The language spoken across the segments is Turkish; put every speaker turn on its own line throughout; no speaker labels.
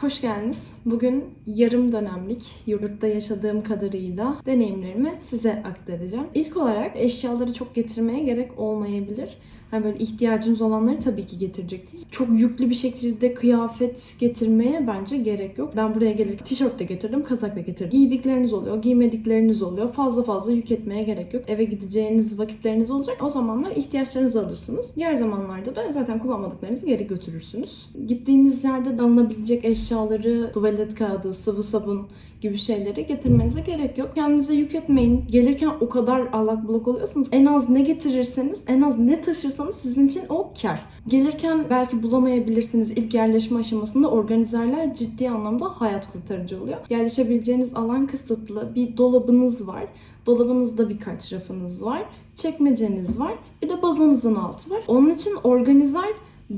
Hoş geldiniz. Bugün yarım dönemlik yurtta yaşadığım kadarıyla deneyimlerimi size aktaracağım. İlk olarak eşyaları çok getirmeye gerek olmayabilir. Hani böyle ihtiyacınız olanları tabii ki getireceksiniz. Çok yüklü bir şekilde kıyafet getirmeye bence gerek yok. Ben buraya gelirken tişört de getirdim, kazak da getirdim. Giydikleriniz oluyor, giymedikleriniz oluyor. Fazla fazla yük etmeye gerek yok. Eve gideceğiniz vakitleriniz olacak. O zamanlar ihtiyaçlarınızı alırsınız. Diğer zamanlarda da zaten kullanmadıklarınızı geri götürürsünüz. Gittiğiniz yerde de alınabilecek eşyaları, tuvalet kağıdı, sıvı sabun gibi şeyleri getirmenize gerek yok. Kendinize yük etmeyin. Gelirken o kadar allak bullak oluyorsunuz. En az ne getirirseniz, en az ne taşırsanız sizin için o kar. Gelirken belki bulamayabilirsiniz. İlk yerleşme aşamasında organizerler ciddi anlamda hayat kurtarıcı oluyor. Yerleşebileceğiniz alan kısıtlı. Bir dolabınız var. Dolabınızda birkaç rafınız var. Çekmeceniz var. Bir de bazanızın altı var. Onun için organizer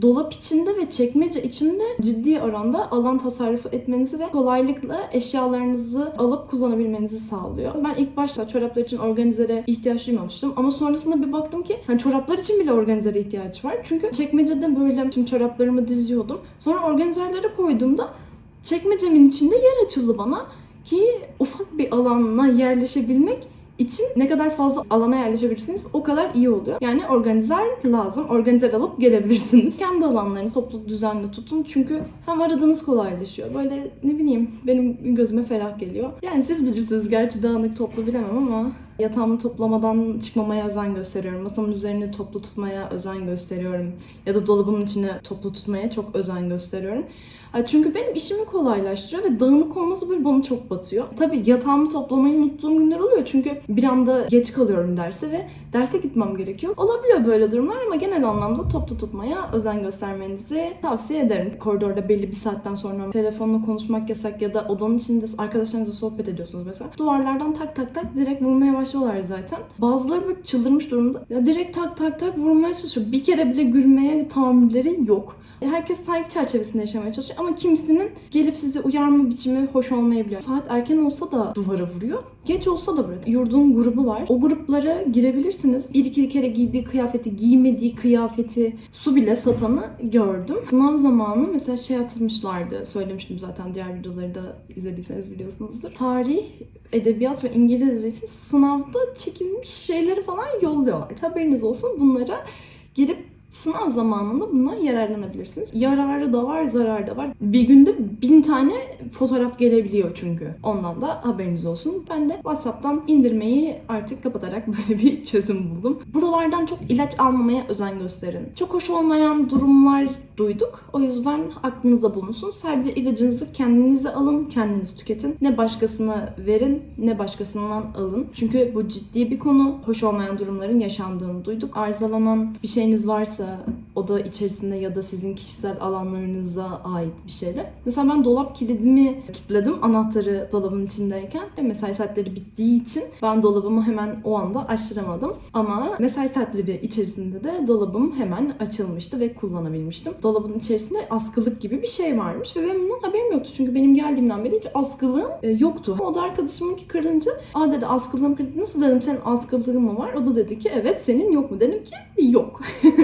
dolap içinde ve çekmece içinde ciddi oranda alan tasarrufu etmenizi ve kolaylıkla eşyalarınızı alıp kullanabilmenizi sağlıyor. Ben ilk başta çoraplar için organizere ihtiyaç duymamıştım ama sonrasında bir baktım ki hani çoraplar için bile organizere ihtiyaç var. Çünkü çekmecede böyle tüm çoraplarımı diziyordum. Sonra organizerlere koyduğumda çekmecemin içinde yer açıldı bana ki ufak bir alana yerleşebilmek için ne kadar fazla alana yerleşebilirsiniz o kadar iyi oluyor. Yani organizer lazım. Organizer alıp gelebilirsiniz. Kendi alanlarınızı toplu düzenli tutun. Çünkü hem aradığınız kolaylaşıyor. Böyle ne bileyim benim gözüme ferah geliyor. Yani siz bilirsiniz gerçi dağınık toplu bilemem ama yatağımı toplamadan çıkmamaya özen gösteriyorum. Masamın üzerini toplu tutmaya özen gösteriyorum. Ya da dolabımın içini toplu tutmaya çok özen gösteriyorum. Çünkü benim işimi kolaylaştırıyor ve dağınık olması böyle bana çok batıyor. Tabii yatağımı toplamayı unuttuğum günler oluyor çünkü bir anda geç kalıyorum derse ve derse gitmem gerekiyor. Olabiliyor böyle durumlar ama genel anlamda toplu tutmaya özen göstermenizi tavsiye ederim. Koridorda belli bir saatten sonra telefonla konuşmak yasak ya da odanın içinde arkadaşlarınızla sohbet ediyorsunuz mesela. Duvarlardan tak tak tak direkt vurmaya başlıyorlar zaten. Bazıları böyle çıldırmış durumda. Ya direkt tak tak tak vurmaya çalışıyor. Bir kere bile gülmeye tahammülleri yok. Herkes saygı çerçevesinde yaşamaya çalışıyor ama kimisinin gelip sizi uyarma biçimi hoş olmayabiliyor. Saat erken olsa da duvara vuruyor. Geç olsa da vuruyor. Yurdun grubu var. O gruplara girebilirsiniz. Bir iki kere giydiği kıyafeti, giymediği kıyafeti su bile satanı gördüm. Sınav zamanı mesela şey atılmışlardı. Söylemiştim zaten diğer videoları da izlediyseniz biliyorsunuzdur. Tarih, edebiyat ve İngilizce için sınavda çekilmiş şeyleri falan yolluyorlar. Haberiniz olsun bunlara girip Sınav zamanında bundan yararlanabilirsiniz. Yararı da var, zararı da var. Bir günde bin tane fotoğraf gelebiliyor çünkü. Ondan da haberiniz olsun. Ben de WhatsApp'tan indirmeyi artık kapatarak böyle bir çözüm buldum. Buralardan çok ilaç almamaya özen gösterin. Çok hoş olmayan durumlar duyduk. O yüzden aklınızda bulunsun. Sadece ilacınızı kendinize alın, kendiniz tüketin. Ne başkasına verin, ne başkasından alın. Çünkü bu ciddi bir konu. Hoş olmayan durumların yaşandığını duyduk. Arızalanan bir şeyiniz varsa oda içerisinde ya da sizin kişisel alanlarınıza ait bir şeyler. Mesela ben dolap kilidimi kilitledim anahtarı dolabın içindeyken. Ve mesai saatleri bittiği için ben dolabımı hemen o anda açtıramadım. Ama mesai saatleri içerisinde de dolabım hemen açılmıştı ve kullanabilmiştim. Dolabın içerisinde askılık gibi bir şey varmış ve benim bundan haberim yoktu. Çünkü benim geldiğimden beri hiç askılığım e, yoktu. O da arkadaşımınki kırınca aa dedi askılığım kırıldı. Nasıl dedim senin askılığın mı var? O da dedi ki evet senin yok mu? Dedim ki yok.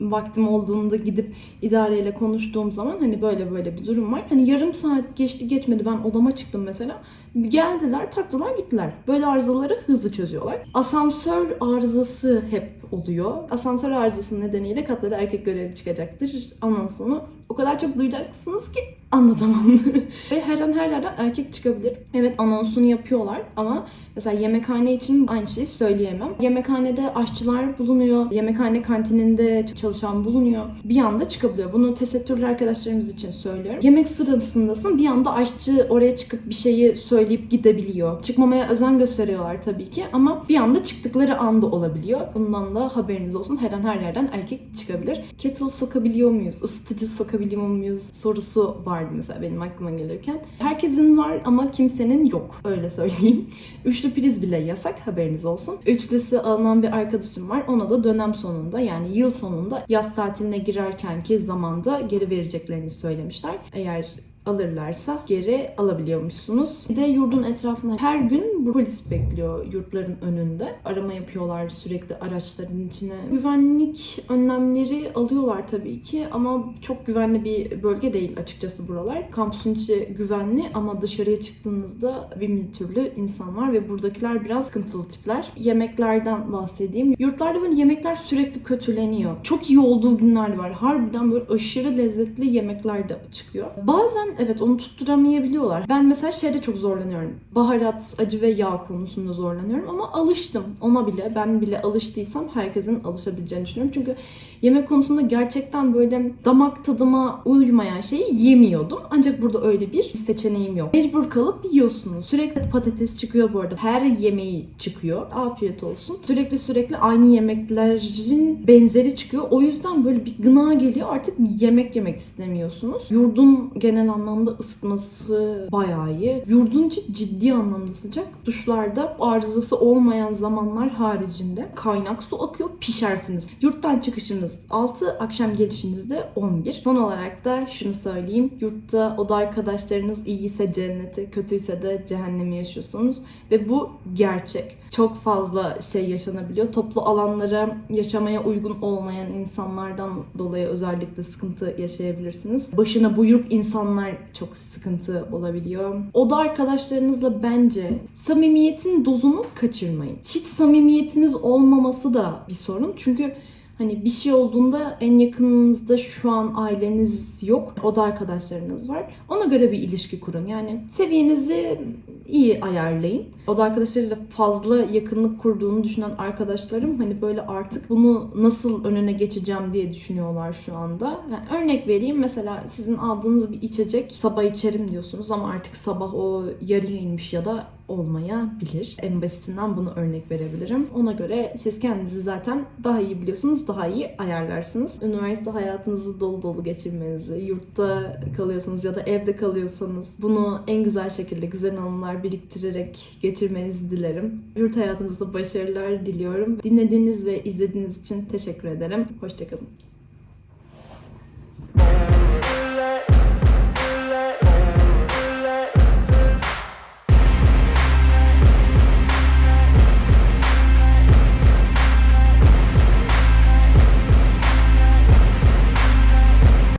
Vaktim olduğunda gidip idareyle konuştuğum zaman hani böyle böyle bir durum var. Hani yarım saat geçti geçmedi ben odama çıktım mesela. Geldiler taktılar gittiler. Böyle arızaları hızlı çözüyorlar. Asansör arızası hep oluyor. Asansör arızası nedeniyle katlara erkek görevi çıkacaktır anonsunu. O kadar çok duyacaksınız ki anlatamam. Ve her an her yerden erkek çıkabilir. Evet anonsunu yapıyorlar ama mesela yemekhane için aynı şeyi söyleyemem. Yemekhanede aşçılar bulunuyor. Yemekhane kantininde çalışan bulunuyor. Bir anda çıkabiliyor. Bunu tesettürlü arkadaşlarımız için söylüyorum. Yemek sırasındasın bir anda aşçı oraya çıkıp bir şeyi söyleyip gidebiliyor. Çıkmamaya özen gösteriyorlar tabii ki ama bir anda çıktıkları anda olabiliyor. Bundan da haberiniz olsun. Her an her yerden erkek çıkabilir. Kettle sokabiliyor muyuz? Isıtıcı sokabiliyor muyuz? Sorusu vardı mesela benim aklıma gelirken. Herkesin var ama kimsenin yok. Öyle söyleyeyim. Üçlü priz bile yasak haberiniz olsun. Üçlüsü alınan bir arkadaşım var. Ona da dönem sonunda yani yıl sonunda yaz tatiline girerkenki zamanda geri vereceklerini söylemişler. Eğer alırlarsa geri alabiliyormuşsunuz. Bir de yurdun etrafında her gün bu polis bekliyor yurtların önünde. Arama yapıyorlar sürekli araçların içine. Güvenlik önlemleri alıyorlar tabii ki ama çok güvenli bir bölge değil açıkçası buralar. Kampüsün içi güvenli ama dışarıya çıktığınızda bin türlü insan var ve buradakiler biraz sıkıntılı tipler. Yemeklerden bahsedeyim. Yurtlarda böyle yemekler sürekli kötüleniyor. Çok iyi olduğu günler var. Harbiden böyle aşırı lezzetli yemekler de çıkıyor. Bazen evet onu tutturamayabiliyorlar. Ben mesela şeyde çok zorlanıyorum. Baharat, acı ve yağ konusunda zorlanıyorum ama alıştım. Ona bile ben bile alıştıysam herkesin alışabileceğini düşünüyorum. Çünkü yemek konusunda gerçekten böyle damak tadıma uymayan şeyi yemiyordum. Ancak burada öyle bir seçeneğim yok. Mecbur kalıp yiyorsunuz. Sürekli patates çıkıyor bu arada. Her yemeği çıkıyor. Afiyet olsun. Sürekli sürekli aynı yemeklerin benzeri çıkıyor. O yüzden böyle bir gına geliyor. Artık yemek yemek istemiyorsunuz. Yurdun genel anlamda ısıtması bayağı iyi. Yurdun içi ciddi anlamda sıcak. Duşlarda arızası olmayan zamanlar haricinde kaynak su akıyor. Pişersiniz. Yurttan çıkışınız 6, akşam gelişiniz de 11. Son olarak da şunu söyleyeyim. Yurtta oda arkadaşlarınız iyiyse cenneti, kötüyse de cehennemi yaşıyorsunuz. Ve bu gerçek. Çok fazla şey yaşanabiliyor. Toplu alanlara yaşamaya uygun olmayan insanlardan dolayı özellikle sıkıntı yaşayabilirsiniz. Başına buyruk insanlar çok sıkıntı olabiliyor. Oda arkadaşlarınızla bence samimiyetin dozunu kaçırmayın. Hiç samimiyetiniz olmaması da bir sorun. Çünkü Hani bir şey olduğunda en yakınınızda şu an aileniz yok. O da arkadaşlarınız var. Ona göre bir ilişki kurun. Yani seviyenizi iyi ayarlayın. O da arkadaşlarıyla fazla yakınlık kurduğunu düşünen arkadaşlarım hani böyle artık bunu nasıl önüne geçeceğim diye düşünüyorlar şu anda. Yani örnek vereyim mesela sizin aldığınız bir içecek sabah içerim diyorsunuz ama artık sabah o yarıya inmiş ya da olmayabilir. En basitinden bunu örnek verebilirim. Ona göre siz kendinizi zaten daha iyi biliyorsunuz, daha iyi ayarlarsınız. Üniversite hayatınızı dolu dolu geçirmenizi, yurtta kalıyorsanız ya da evde kalıyorsanız bunu en güzel şekilde güzel anılar biriktirerek geçirmenizi dilerim. Yurt hayatınızda başarılar diliyorum. Dinlediğiniz ve izlediğiniz için teşekkür ederim. Hoşçakalın.